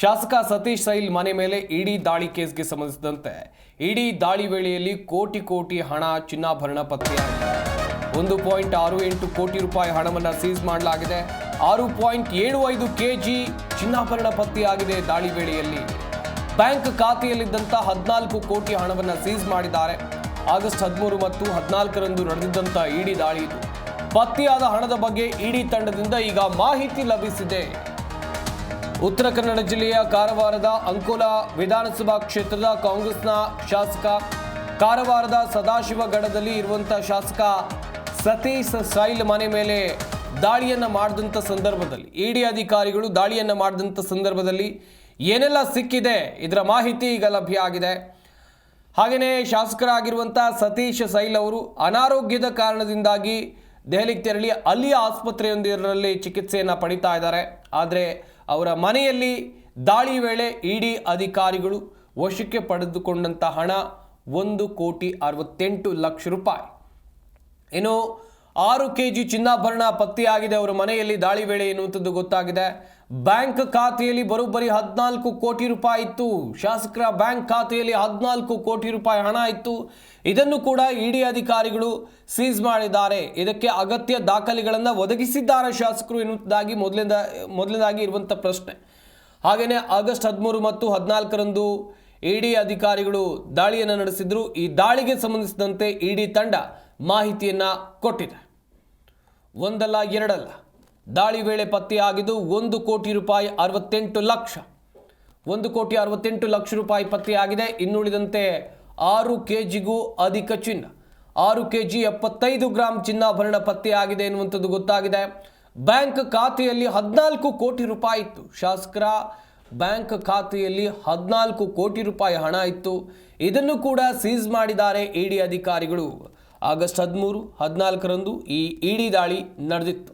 ಶಾಸಕ ಸತೀಶ್ ಸೈಲ್ ಮನೆ ಮೇಲೆ ಇಡಿ ದಾಳಿ ಕೇಸ್ಗೆ ಸಂಬಂಧಿಸಿದಂತೆ ಇಡಿ ದಾಳಿ ವೇಳೆಯಲ್ಲಿ ಕೋಟಿ ಕೋಟಿ ಹಣ ಚಿನ್ನಾಭರಣ ಪತ್ತೆಯಾಗಿದೆ. ಒಂದು ಪಾಯಿಂಟ್ ಆರು ಎಂಟು ಕೋಟಿ ರೂಪಾಯಿ ಹಣವನ್ನು ಸೀಸ್ ಮಾಡಲಾಗಿದೆ. ಆರು ಪಾಯಿಂಟ್ ಏಳು ಐದು ಕೆಜಿ ಚಿನ್ನಾಭರಣ ಪತ್ತೆಯಾಗಿದೆ ದಾಳಿ ವೇಳೆಯಲ್ಲಿ. ಬ್ಯಾಂಕ್ ಖಾತೆಯಲ್ಲಿದ್ದಂಥ ಹದಿನಾಲ್ಕು ಕೋಟಿ ಹಣವನ್ನು ಸೀಸ್ ಮಾಡಿದ್ದಾರೆ. ಆಗಸ್ಟ್ ಹದಿಮೂರು ಮತ್ತು ಹದಿನಾಲ್ಕರಂದು ನಡೆದಿದ್ದಂಥ ಇಡಿ ದಾಳಿ ಇದು. ಪತ್ತೆಯಾದ ಹಣದ ಬಗ್ಗೆ ಇಡಿ ತಂಡದಿಂದ ಈಗ ಮಾಹಿತಿ ಲಭಿಸಿದೆ. ಉತ್ತರ ಕನ್ನಡ ಜಿಲ್ಲೆಯ ಕಾರವಾರದ ಅಂಕೋಲಾ ವಿಧಾನಸಭಾ ಕ್ಷೇತ್ರದ ಕಾಂಗ್ರೆಸ್ನ ಶಾಸಕ ಕಾರವಾರದ ಸದಾಶಿವಗಢದಲ್ಲಿ ಇರುವಂತಹ ಶಾಸಕ ಸತೀಶ್ ಸೈಲ್ ಮನೆ ಮೇಲೆ ದಾಳಿಯನ್ನ ಮಾಡಿದಂಥ ಸಂದರ್ಭದಲ್ಲಿ ಇಡಿ ಅಧಿಕಾರಿಗಳು ದಾಳಿಯನ್ನ ಮಾಡಿದಂಥ ಸಂದರ್ಭದಲ್ಲಿ ಏನೆಲ್ಲ ಸಿಕ್ಕಿದೆ? ಇದರ ಮಾಹಿತಿ ಈಗ ಲಭ್ಯ ಆಗಿದೆ. ಹಾಗೆಯೇ ಶಾಸಕರಾಗಿರುವಂಥ ಸತೀಶ್ ಸೈಲ್ ಅವರು ಅನಾರೋಗ್ಯದ ಕಾರಣದಿಂದಾಗಿ ದೆಹಲಿಗೆ ತೆರಳಿ ಅಲ್ಲಿಯ ಆಸ್ಪತ್ರೆಯೊಂದರಲ್ಲಿ ಚಿಕಿತ್ಸೆಯನ್ನು ಪಡಿತಾ ಇದ್ದಾರೆ. ಆದರೆ ಅವರ ಮನೆಯಲ್ಲಿ ದಾಳಿ ವೇಳೆ ಇಡಿ ಅಧಿಕಾರಿಗಳು ವಶಕ್ಕೆ ಪಡೆದುಕೊಂಡಂಥ ಹಣ ಒಂದು ಕೋಟಿ ಅರವತ್ತೆಂಟು ಲಕ್ಷ ರೂಪಾಯಿ. ಇನ್ನು ಆರು ಕೆ ಜಿ ಚಿನ್ನಾಭರಣ ಪತ್ತೆಯಾಗಿದೆ. ಅವರ ಮನೆಯಲ್ಲಿ ದಾಳಿ ವೇಳೆ ಎನ್ನುವಂಥದ್ದು ಗೊತ್ತಾಗಿದೆ. ಬ್ಯಾಂಕ್ ಖಾತೆಯಲ್ಲಿ ಬರೋಬ್ಬರಿ ಹದಿನಾಲ್ಕು ಕೋಟಿ ರೂಪಾಯಿ ಇತ್ತು. ಶಾಸಕರ ಬ್ಯಾಂಕ್ ಖಾತೆಯಲ್ಲಿ ಹದಿನಾಲ್ಕು ಕೋಟಿ ರೂಪಾಯಿ ಹಣ ಇತ್ತು. ಇದನ್ನು ಕೂಡ ಇಡಿ ಅಧಿಕಾರಿಗಳು ಸೀಸ್ ಮಾಡಿದ್ದಾರೆ. ಇದಕ್ಕೆ ಅಗತ್ಯ ದಾಖಲೆಗಳನ್ನು ಒದಗಿಸಿದ್ದಾರೆ ಶಾಸಕರು ಎನ್ನುವುದಾಗಿ ಮೊದಲಿಂದ, ಮೊದಲನೇದಾಗಿ ಇರುವಂಥ ಪ್ರಶ್ನೆ. ಹಾಗೆಯೇ ಆಗಸ್ಟ್ ಹದಿಮೂರು ಮತ್ತು ಹದಿನಾಲ್ಕರಂದು ಇಡಿ ಅಧಿಕಾರಿಗಳು ದಾಳಿಯನ್ನು ನಡೆಸಿದ್ರು. ಈ ದಾಳಿಗೆ ಸಂಬಂಧಿಸಿದಂತೆ ಇಡಿ ತಂಡ ಮಾಹಿತಿಯನ್ನು ಕೊಟ್ಟಿದೆ. ಒಂದಲ್ಲ ಎರಡಲ್ಲ. ದಾಳಿ ವೇಳೆ ಪತ್ತೆಯಾಗಿದ್ದು ಒಂದು ಕೋಟಿ ರೂಪಾಯಿ ಅರವತ್ತೆಂಟು ಲಕ್ಷ. ಒಂದು ಕೋಟಿ ಅರವತ್ತೆಂಟು ಲಕ್ಷ ರೂಪಾಯಿ ಪತ್ತೆಯಾಗಿದೆ. ಇನ್ನುಳಿದಂತೆ ಆರು ಕೆ ಜಿಗೂ ಅಧಿಕ ಚಿನ್ನ. ಆರು ಕೆ ಜಿ ಎಪ್ಪತ್ತೈದು ಗ್ರಾಂ ಚಿನ್ನಾಭರಣ ಪತ್ತೆಯಾಗಿದೆ ಎನ್ನುವಂಥದ್ದು ಗೊತ್ತಾಗಿದೆ. ಬ್ಯಾಂಕ್ ಖಾತೆಯಲ್ಲಿ ಹದಿನಾಲ್ಕು ಕೋಟಿ ರೂಪಾಯಿ ಇತ್ತು. ಶಾಸಕರ ಬ್ಯಾಂಕ್ ಖಾತೆಯಲ್ಲಿ ಹದಿನಾಲ್ಕು ಕೋಟಿ ರೂಪಾಯಿ ಹಣ ಇತ್ತು. ಇದನ್ನು ಕೂಡ ಸೀಸ್ ಮಾಡಿದ್ದಾರೆ ಇಡಿ ಅಧಿಕಾರಿಗಳು. ಆಗಸ್ಟ್ ಹದಿಮೂರು, ಹದಿನಾಲ್ಕರಂದು ಈ ಇಡಿ ದಾಳಿ ನಡೆದಿತ್ತು.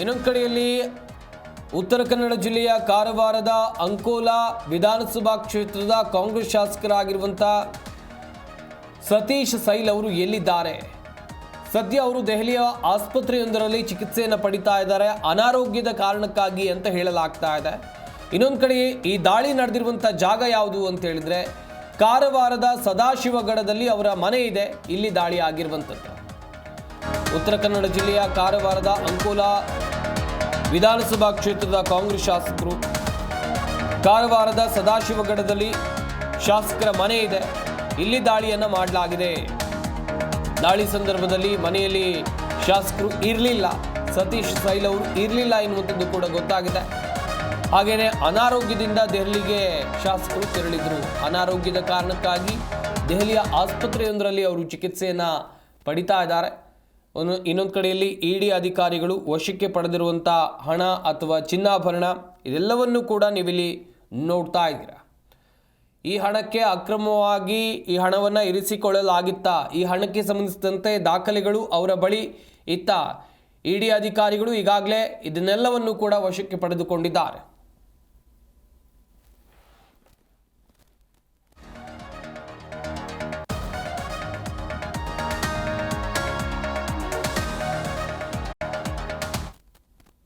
ಇನ್ನೊಂದು ಕಡೆಯಲ್ಲಿ ಉತ್ತರ ಕನ್ನಡ ಜಿಲ್ಲೆಯ ಕಾರವಾರದ ಅಂಕೋಲಾ ವಿಧಾನಸಭಾ ಕ್ಷೇತ್ರದ ಕಾಂಗ್ರೆಸ್ ಶಾಸಕರಾಗಿರುವಂಥ ಸತೀಶ್ ಸೈಲ್ ಅವರು ಎಲ್ಲಿದ್ದಾರೆ? ಸದ್ಯ ಅವರು ದೆಹಲಿಯ ಆಸ್ಪತ್ರೆಯೊಂದರಲ್ಲಿ ಚಿಕಿತ್ಸೆಯನ್ನು ಪಡಿತಾ ಇದ್ದಾರೆ. ಅನಾರೋಗ್ಯದ ಕಾರಣಕ್ಕಾಗಿ ಅಂತ ಹೇಳಲಾಗ್ತಾ ಇದೆ. ಇನ್ನೊಂದು ಕಡೆ ಈ ದಾಳಿ ನಡೆದಿರುವಂಥ ಜಾಗ ಯಾವುದು ಅಂತ ಹೇಳಿದ್ರೆ ಕಾರವಾರದ ಸದಾಶಿವಗಡದಲ್ಲಿ ಅವರ ಮನೆ ಇದೆ. ಇಲ್ಲಿ ದಾಳಿ ಆಗಿರುವಂಥದ್ದು. ಉತ್ತರ ಕನ್ನಡ ಜಿಲ್ಲೆಯ ಕಾರವಾರದ ಅಂಕೋಲ ವಿಧಾನಸಭಾ ಕ್ಷೇತ್ರದ ಕಾಂಗ್ರೆಸ್ ಶಾಸಕರು. ಕಾರವಾರದ ಸದಾಶಿವಗಡದಲ್ಲಿ ಶಾಸಕರ ಮನೆ ಇದೆ. ಇಲ್ಲಿ ದಾಳಿಯನ್ನು ಮಾಡಲಾಗಿದೆ. ದಾಳಿ ಸಂದರ್ಭದಲ್ಲಿ ಮನೆಯಲ್ಲಿ ಶಾಸಕರು ಇರಲಿಲ್ಲ. ಸತೀಶ್ ಸೈಲ್ ಅವರು ಇರಲಿಲ್ಲ ಎನ್ನುವಂಥದ್ದು ಕೂಡ ಗೊತ್ತಾಗಿದೆ. ಹಾಗೆಯೇ ಅನಾರೋಗ್ಯದಿಂದ ದೆಹಲಿಗೆ ಶಾಸಕರು ತೆರಳಿದರು. ಅನಾರೋಗ್ಯದ ಕಾರಣಕ್ಕಾಗಿ ದೆಹಲಿಯ ಆಸ್ಪತ್ರೆಯೊಂದರಲ್ಲಿ ಅವರು ಚಿಕಿತ್ಸೆಯನ್ನು ಪಡಿತಾ ಇದ್ದಾರೆ. ಒಂದು ಇನ್ನೊಂದು ಕಡೆಯಲ್ಲಿ ಇಡಿ ಅಧಿಕಾರಿಗಳು ವಶಕ್ಕೆ ಪಡೆದಿರುವಂಥ ಹಣ ಅಥವಾ ಚಿನ್ನಾಭರಣ ಇದೆಲ್ಲವನ್ನು ಕೂಡ ನೀವಿಲ್ಲಿ ನೋಡ್ತಾ ಇದ್ದೀರಾ. ಈ ಹಣಕ್ಕೆ ಅಕ್ರಮವಾಗಿ ಈ ಹಣವನ್ನು ಇರಿಸಿಕೊಳ್ಳಲಾಗಿತ್ತಾ, ಈ ಹಣಕ್ಕೆ ಸಂಬಂಧಿಸಿದಂತೆ ದಾಖಲೆಗಳು ಅವರ ಬಳಿ ಇತ್ತ. ಡಿ ಅಧಿಕಾರಿಗಳು ಈಗಾಗಲೇ ಇದನ್ನೆಲ್ಲವನ್ನು ಕೂಡ ವಶಕ್ಕೆ ಪಡೆದುಕೊಂಡಿದ್ದಾರೆ.